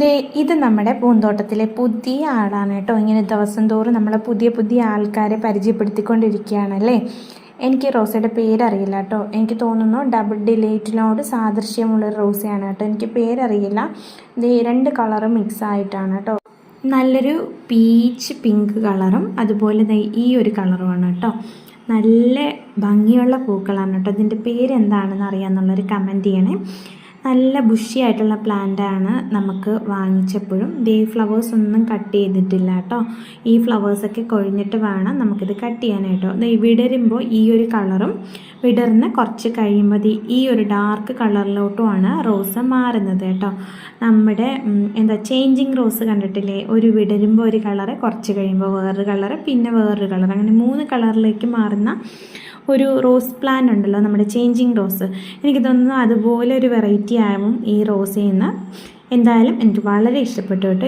ദേ ഇത് നമ്മുടെ പൂന്തോട്ടത്തിലെ പുതിയ ആളാണ് കേട്ടോ. ഇങ്ങനെ ദിവസം തോറും നമ്മളെ പുതിയ പുതിയ ആൾക്കാരെ പരിചയപ്പെടുത്തിക്കൊണ്ടിരിക്കുകയാണല്ലേ എനിക്ക് റോസയുടെ പേരറിയില്ല കേട്ടോ. എനിക്ക് തോന്നുന്നു ഡബിൾ ഡിലേറ്റിനോട് സാദൃശ്യമുള്ള റോസയാണ് കേട്ടോ. എനിക്ക് പേരറിയില്ല. ദേ രണ്ട് കളറും മിക്സ് ആയിട്ടാണ് കേട്ടോ. നല്ലൊരു പീച്ച് പിങ്ക് കളറും അതുപോലെ ഈ ഒരു കളറുമാണ് കേട്ടോ. നല്ല ഭംഗിയുള്ള പൂക്കളാണ് കേട്ടോ. ഇതിന്റെ പേരെന്താണെന്ന് അറിയാമെന്നുള്ളൊരു കമന്റ് ചെയ്യണേ. നല്ല ബുഷി ആയിട്ടുള്ള പ്ലാന്റാണ് നമുക്ക് വാങ്ങിച്ചപ്പോഴും. ദേ ഫ്ലവേഴ്സ് ഒന്നും കട്ട് ചെയ്തിട്ടില്ല കേട്ടോ. ഈ ഫ്ലവേഴ്സൊക്കെ കൊഴിഞ്ഞിട്ട് വേണം നമുക്കിത് കട്ട് ചെയ്യാനായിട്ടോ. വിടരുമ്പോൾ ഈ ഒരു കളറും വിടർന്ന് കുറച്ച് കഴിയുമ്പോൾ ഈ ഒരു ഡാർക്ക് കളറിലോട്ടുമാണ് റോസ് മാറുന്നത് കേട്ടോ. നമ്മുടെ എന്താ ചേഞ്ചിങ് റോസ് കണ്ടിട്ടില്ലേ? ഒരു വിടരുമ്പോൾ ഒരു കളറ് കുറച്ച് കഴിയുമ്പോൾ വേറൊരു കളറ് പിന്നെ വേറൊരു കളർ അങ്ങനെ മൂന്ന് കളറിലേക്ക് മാറുന്ന ഒരു റോസ് പ്ലാൻ ഉണ്ടല്ലോ നമ്മുടെ ചേഞ്ചിങ് റോസ് എനിക്ക് തോന്നുന്നു അതുപോലെ ഒരു വെറൈറ്റി ആവും ഈ റോസിൽ നിന്ന് എന്തായാലും എനിക്ക് വളരെ ഇഷ്ടപ്പെട്ടു കേട്ടോ